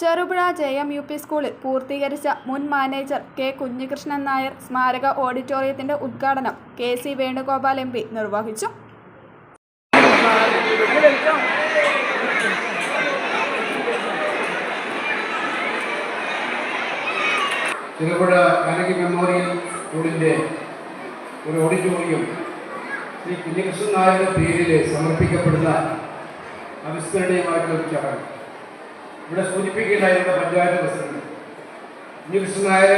Cherupuzha J M U P സ്കൂളിൽ പൂർത്തീകരിച്ച മുൻ മാനേജർ കെ കുഞ്ഞികൃഷ്ണൻ നായർ സ്മാരക ഓഡിറ്റോറിയത്തിന്റെ ഉദ്ഘാടനം K C Venugopal M P നിർവഹിച്ചു. ചെറുപുഴ കനകി മെമ്മോറിയൽ സ്കൂളിന്റെ ഒരു ഓഡിറ്റോറിയം ശ്രീ കുഞ്ഞികൃഷ്ണൻ നായരുടെ പേരിൽ സമർപ്പിക്കപ്പെടുന്ന അവിസ്മരണീയമായിട്ടുള്ള ഒരു ചടങ്ങ്. ഇവിടെ സൂചിപ്പിക്കേണ്ടായിരുന്ന പഞ്ചായത്ത് പ്രസിഡന്റ്. കുഞ്ഞികൃഷ്ണൻ നായർ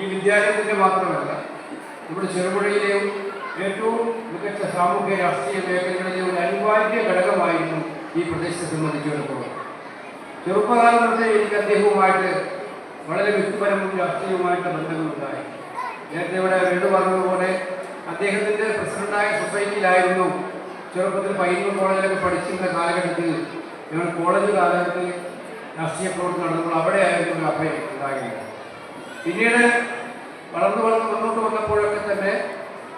ഈ വിദ്യാലയത്തിന്റെ മാത്രമല്ല ഇവിടെ ചെറുപുഴയിലെയും ഏറ്റവും മികച്ച സാമൂഹ്യ രാഷ്ട്രീയ മേഖലകളിലെ ഒരു അനിവാര്യ ഘടകമായിരുന്നു ഈ പ്രദേശത്തെ സംബന്ധിച്ചിടത്തോളം. ചെറുപ്പകാലം തൊട്ടേ എനിക്ക് അദ്ദേഹവുമായിട്ട് വളരെ വ്യക്തിപരവും രാഷ്ട്രീയവുമായിട്ട് ബന്ധങ്ങളുണ്ടായി. നേരത്തെ ഇവിടെ വീട് പറഞ്ഞതുപോലെ അദ്ദേഹത്തിന്റെ പ്രസിഡന്റായ സൊസൈറ്റിയിലായിരുന്നു ചെറുപ്പത്തിൽ പയ്യന്നൂർ കോളേജിലൊക്കെ പഠിച്ചിരുന്ന കാലഘട്ടത്തിൽ ഞങ്ങൾ കോളേജ് കാലഘട്ടത്തിൽ രാഷ്ട്രീയ പ്രവർത്തനം നടന്നപ്പോൾ അവിടെയായിരുന്നു ഒരു അഭയം ഉണ്ടായിരുന്നത് പിന്നീട് വളർന്നു വളർന്ന് മുന്നോട്ട് വന്നപ്പോഴൊക്കെ തന്നെ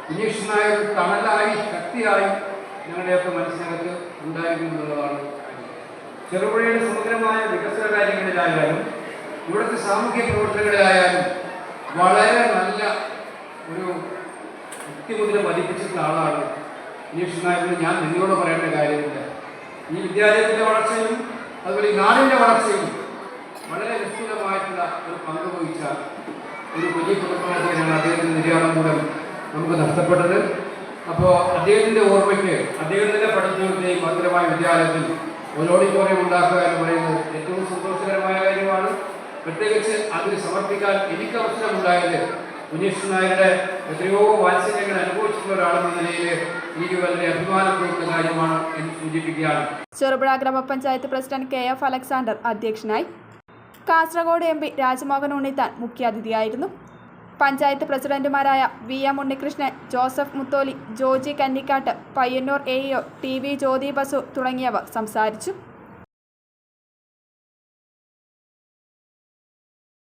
കുഞ്ഞീഷ്ണനായ ഒരു തണലായി ശക്തിയായി ഞങ്ങളുടെയൊക്കെ മനസ്സിനകത്ത് ഉണ്ടായിരുന്നു എന്നുള്ളതാണ്. ചെറുപുഴയുടെ സമഗ്രമായ വികസന കാര്യങ്ങളിലായാലും ഇവിടുത്തെ സാമൂഹ്യ പ്രവർത്തനങ്ങളിലായാലും വളരെ നല്ല ഒരു വ്യക്തിമുദ്ര പതിപ്പിച്ചിട്ടുള്ള ആളാണ് നായരെന്ന് ഞാൻ നിങ്ങളോട് പറയേണ്ട കാര്യമില്ല ഈ വളർച്ചയും അതുപോലെ നാടിന്റെ വളർച്ചയിൽ വളർച്ചയും വളരെ നിശ്ചിതമായിട്ടുള്ള ഒരു പങ്ക് വഹിച്ച ഒരു വലിയ കുടുംബനാഥനാണ് അദ്ദേഹത്തിന്റെ നിര്യാണം മൂലം നമുക്ക് നഷ്ടപ്പെട്ടത് അപ്പോൾ അദ്ദേഹത്തിന്റെ ഓർമ്മയ്ക്ക് അദ്ദേഹത്തിന്റെ പഠിച്ചവരുടെയും മധുരമായ വിദ്യാലയത്തിൽ ഒരു ഓഡിറ്റോറിയം ഉണ്ടാക്കുക എന്ന് പറയുന്നത് ഏറ്റവും സന്തോഷകരമായ കാര്യമാണ്. പ്രത്യേകിച്ച് അതിന് സമർപ്പിക്കാൻ എനിക്ക് അവസരമുണ്ടായത് മുനീഷ് നായരുടെ എത്രയോ വാത്സല്യങ്ങൾ കാര്യമാണ് എന്ന് സൂചിപ്പിക്കുകയാണ്. ചെറുപുഴ ഗ്രാമപഞ്ചായത്ത് പ്രസിഡന്റ് കെ എഫ് അലക്സാണ്ടർ അധ്യക്ഷനായി കാസർഗോഡ് എം പി രാജ്മോഹൻ ഉണ്ണിത്താൻ മുഖ്യാതിഥിയായിരുന്നു. പഞ്ചായത്ത് പ്രസിഡന്റുമാരായ V M Unnikrishnan Joseph Mutholi Joji Kannikkattu Payyanur A EO T V Jyothi Basu തുടങ്ങിയവർ സംസാരിച്ചു.